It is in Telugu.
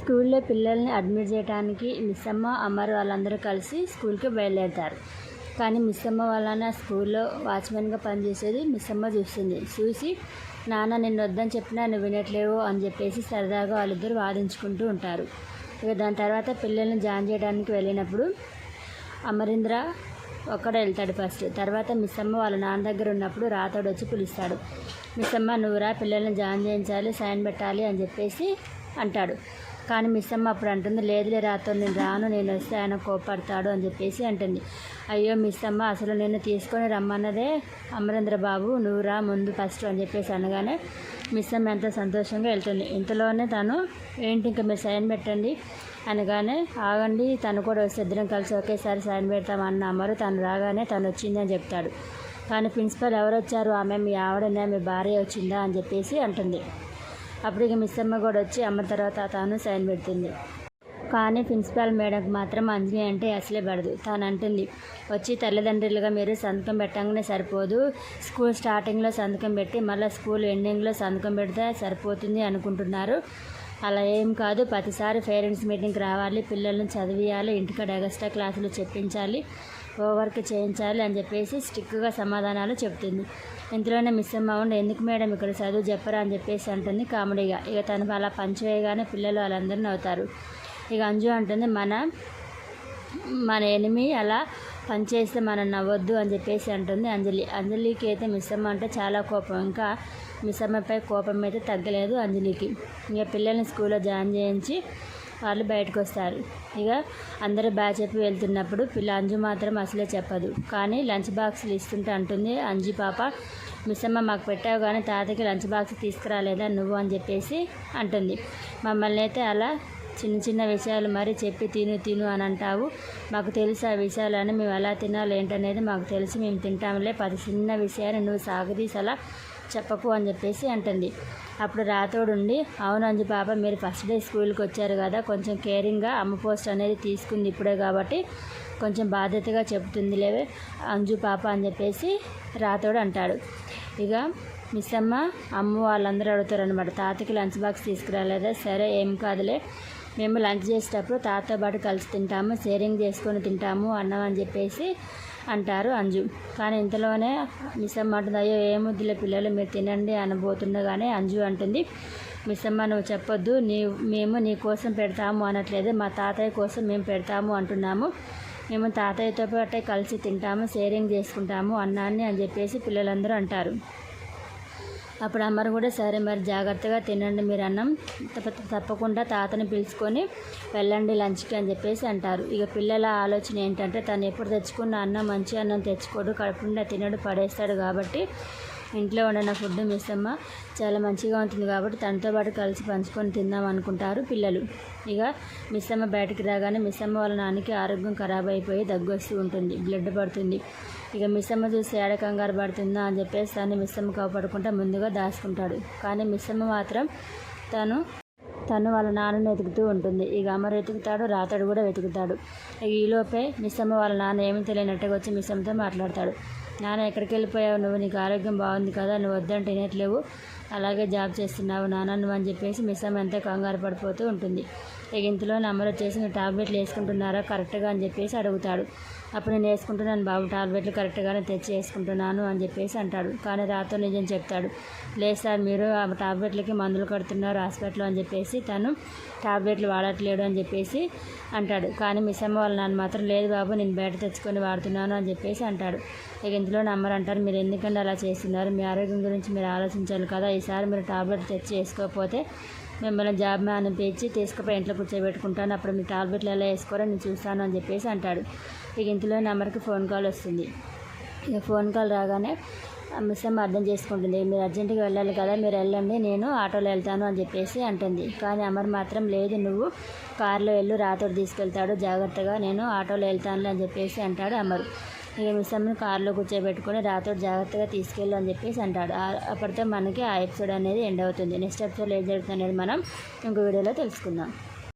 స్కూల్లో పిల్లల్ని అడ్మిట్ చేయడానికి మిస్ అమ్మ అమర్ వాళ్ళందరూ కలిసి స్కూల్కి బయలుదేరుతారు. కానీ మిస్ అమ్మ వాళ్ళన స్కూల్లో వాచ్మెన్గా పనిచేసేది మిస్ అమ్మ చూస్తుంది. చూసి నాన్న నిన్ను వద్దని చెప్పినా నువ్వు వినట్లేవు అని చెప్పేసి సరదాగా వాళ్ళిద్దరు వాదించుకుంటూ ఉంటారు. ఇక దాని తర్వాత పిల్లల్ని జాయిన్ చేయడానికి వెళ్ళినప్పుడు అమరీంద్ర ఒక్కడే వెళ్తాడు ఫస్ట్. తర్వాత మిస్ అమ్మ వాళ్ళ నాన్న దగ్గర ఉన్నప్పుడు రాతోడు వచ్చి పిలుస్తాడు. మిస్ అమ్మ నువ్వురా పిల్లల్ని జాయిన్ చేయించాలి సైన్ పెట్టాలి అని చెప్పేసి అంటాడు. కానీ మిస్ అమ్మ అప్పుడు అంటుంది లేదులే రాతో నేను రాను నేను వస్తే ఆయన కోపడతాడు అని చెప్పేసి అంటుంది. అయ్యో మిస్ అమ్మ అసలు నేను తీసుకొని రమ్మన్నదే అమరేంద్ర బాబు నువ్వు రా ముందు ఫస్ట్ అని చెప్పేసి అనగానే మిస్ అమ్మ ఎంతో సంతోషంగా వెళ్తుంది. ఇంతలోనే తను ఏంటి ఇంకా మీరు సైన్ పెట్టండి అనగానే ఆగండి తను కూడా వస్తే ఇద్దరం కలిసి ఒకేసారి సైన్ పెడతాం అన్న అమ్మరు తను రాగానే తను వచ్చిందని చెప్తాడు. కానీ ప్రిన్సిపల్ ఎవరు వచ్చారు ఆమె మీ ఆవిడనే మీ భార్య వచ్చిందా అని చెప్పేసి అంటుంది. అప్పుడు ఇక మిస్ అమ్మ కూడా వచ్చి అమ్మ తర్వాత తాను సైన్ పెడుతుంది. కానీ ప్రిన్సిపాల్ మేడంకి మాత్రం అంజనీ అంటే అసలే పడదు. తాను అంటుంది వచ్చి తల్లిదండ్రులుగా మీరు సంతకం పెట్టంగానే సరిపోదు. స్కూల్ స్టార్టింగ్లో సంతకం పెట్టి మళ్ళీ స్కూల్ ఎండింగ్లో సంతకం పెడితే సరిపోతుంది అనుకుంటున్నారు. అలా ఏం కాదు. ప్రతిసారి పేరెంట్స్ మీటింగ్కి రావాలి పిల్లల్ని చదివియాలి ఇంటికాడ ఎగస్ట్రా క్లాసులు చెప్పించాలి హోంవర్క్ చేయించాలి అని చెప్పేసి స్టిక్గా సమాధానాలు చెప్తుంది. ఇంతలోనే మిస్ అమ్మ ఉండి ఎందుకు మేడం ఇక్కడ చదువు చెప్పరా అని చెప్పేసి అంటుంది కామెడీగా ఇక. తను అలా పంచివేయగానే పిల్లలు వాళ్ళందరూ నవ్వుతారు. ఇక అంజు అంటుంది మన మన ఎనిమి అలా పనిచేస్తే మనం నవ్వద్దు అని చెప్పేసి అంటుంది. అంజలి అంజలికి అయితే మిస్ అమ్మ అంటే చాలా కోపం. ఇంకా మిస్ అమ్మపై కోపం అయితే తగ్గలేదు అంజలికి. ఇక పిల్లల్ని స్కూల్లో జాయిన్ చేయించి వాళ్ళు బయటకు వస్తారు. ఇక అందరూ బాగా చెప్పి వెళ్తున్నప్పుడు పిల్ల అంజు మాత్రం అసలే చెప్పదు. కానీ లంచ్ బాక్సులు ఇస్తుంటే అంటుంది అంజు పాప మిస్ అమ్మ మాకు పెట్టావు కానీ తాతకి లంచ్ బాక్స్ తీసుకురాలేదా నువ్వు? అని చెప్పేసి అంటుంది. మమ్మల్ని అయితే అలా చిన్న చిన్న విషయాలు మరి చెప్పి తిను తిను అని అంటావు. మాకు తెలుసు ఆ విషయాలని మేము ఎలా తినాలి ఏంటనేది మాకు తెలిసి. మేము తింటాంలే. పది చిన్న విషయాన్ని నువ్వు సాగదీసి అలా చెప్పకు అని చెప్పేసి అంటుంది. అప్పుడు రాతోడుండి అవును అంజు పాప మీరు ఫస్ట్ డే స్కూల్కి వచ్చారు కదా కొంచెం కేరింగ్గా అమ్మ పోస్ట్ అనేది తీసుకుంది ఇప్పుడే కాబట్టి కొంచెం బాధ్యతగా చెబుతుంది లేవే అంజు పాప అని చెప్పేసి రాతోడు అంటాడు. ఇక మిస్ అమ్మ అమ్మ వాళ్ళందరూ అడుగుతారు అనమాట తాతకి లంచ్ బాక్స్ తీసుకురాలేదా? సరే ఏం కాదులే. మేము లంచ్ చేసేటప్పుడు తాతతో పాటు కలిసి తింటాము షేరింగ్ చేసుకొని తింటాము అన్నం అని చెప్పేసి అంటారు అంజు. కానీ ఇంతలోనే మిస్సమ్మ అంటుంది అయ్యో ఏముద్దులే పిల్లలు మీరు తినండి అనబోతుండగానే అంజు అంటుంది. మిస్సమ్మ నువ్వు చెప్పొద్దు నీ మేము నీ కోసం పెడతాము అనట్లేదు మా తాతయ్య కోసం మేము పెడతాము అంటున్నాము. మేము తాతయ్యతో పాటే కలిసి తింటాము షేరింగ్ చేసుకుంటాము అన్నాన్ని అని చెప్పేసి పిల్లలందరూ అంటారు. అప్పుడు అమ్మరు కూడా సరే మరి జాగ్రత్తగా తినండి మీరు అన్నం. తప్పకుండా తాతని పిలుచుకొని వెళ్ళండి లంచ్కి అని చెప్పేసి అంటారు. ఇక పిల్లల ఆలోచన ఏంటంటే తను ఎప్పుడు తెచ్చుకున్న అన్నం మంచి అన్నం తెచ్చుకోడు కడుపుండా తినడు పడేస్తాడు కాబట్టి ఇంట్లో వండిన ఫుడ్ మిస్ అమ్మ చాలా మంచిగా ఉంటుంది కాబట్టి తనతో పాటు కలిసి పంచుకొని తిందాం అనుకుంటారు పిల్లలు. ఇక మిస్ అమ్మ బయటకు రాగానే మిస్ అమ్మ వాళ్ళ నాన్నకి ఆరోగ్యం ఖరాబ్ అయిపోయి దగ్గు వస్తూ ఉంటుంది బ్లడ్ పడుతుంది. ఇక మిస్సమ్మ చూసి ఏడ కంగారు పడుతుందా అని చెప్పేసి తను మిస్సమ్మ కాపాడుకుంటా ముందుగా దాచుకుంటాడు. కానీ మిస్సమ్మ మాత్రం తను తను వాళ్ళ నాన్నని వెతుకుతూ ఉంటుంది. ఇక అమరు వెతుకుతాడు రాతడు కూడా వెతుకుతాడు. ఇక ఈలోపే మిస్సమ్మ వాళ్ళ నాన్న ఏమీ తెలియనట్టుగా వచ్చి మిస్సమ్మతో మాట్లాడతాడు. నాన్న ఎక్కడికి వెళ్ళిపోయావు? నువ్వు నీకు ఆరోగ్యం బాగుంది కదా నువ్వు వద్దంటే వినట్లేవు. అలాగే జాబ్ చేస్తున్నావు నాన్న నువ్వు అని చెప్పేసి మిస్సమ్మ ఎంతో కంగారు పడిపోతూ ఉంటుంది. ఇక ఇంతలో అమరు వచ్చేసి టాబ్లెట్లు వేసుకుంటున్నారా? కరెక్ట్గా అని చెప్పేసి అడుగుతాడు. అప్పుడు నేను వేసుకుంటున్నాను బాబు టాబ్లెట్లు కరెక్ట్గానే తెచ్చి వేసుకుంటున్నాను అని చెప్పేసి అంటాడు. కానీ రాతో నిజం చెప్తాడు. లేదు సార్ మీరు ఆ టాబ్లెట్లకి మందులు కడుతున్నారు హాస్పిటల్ అని చెప్పేసి తను టాబ్లెట్లు వాడట్లేడు అని చెప్పేసి అంటాడు. కానీ మిస్ అమ్మ వాళ్ళ నాన్న మాత్రం లేదు బాబు నేను బయట తెచ్చుకొని వాడుతున్నాను అని చెప్పేసి అంటాడు. ఇక ఇందులో నమ్మరు అంటారు మీరు ఎందుకంటే అలా చేస్తున్నారు? మీ ఆరోగ్యం గురించి మీరు ఆలోచించాలి కదా. ఈసారి మీరు టాబ్లెట్ తెచ్చి వేసుకోకపోతే మిమ్మల్ని జాబ్ మ్యాన్ అనిపించి తీసుకుపోయి ఇంట్లో కూర్చోబెట్టుకుంటాను. అప్పుడు మీ టాబ్లెట్లు ఎలా వేసుకోరో నేను చూస్తాను అని చెప్పేసి అంటాడు. ఇక ఇంతలో నెంబర్కి ఫోన్ కాల్ వస్తుంది. ఇక ఫోన్ కాల్ రాగానే మిస్ అమ్మ అర్థం చేసుకుంటుంది. మీరు అర్జెంటుగా వెళ్ళాలి కదా మీరు వెళ్ళండి నేను ఆటోలో వెళ్తాను అని చెప్పేసి అంటుంది. కానీ అమర్ మాత్రం లేదు నువ్వు కారులో వెళ్ళు రాతోడు తీసుకెళ్తాడు జాగ్రత్తగా నేను ఆటోలో వెళ్తాను అని చెప్పేసి అంటాడు అమర్. ఇక మిస్సమ్మని కారులో కూర్చోబెట్టుకొని రాతోడు జాగ్రత్తగా తీసుకెళ్ళు అని చెప్పేసి అంటాడు. అప్పటితో మనకి ఆ ఎపిసోడ్ అనేది ఎండ్ అవుతుంది. నెక్స్ట్ ఎపిసోడ్ ఏం జరుగుతుంది అనేది మనం ఇంకో వీడియోలో తెలుసుకుందాం.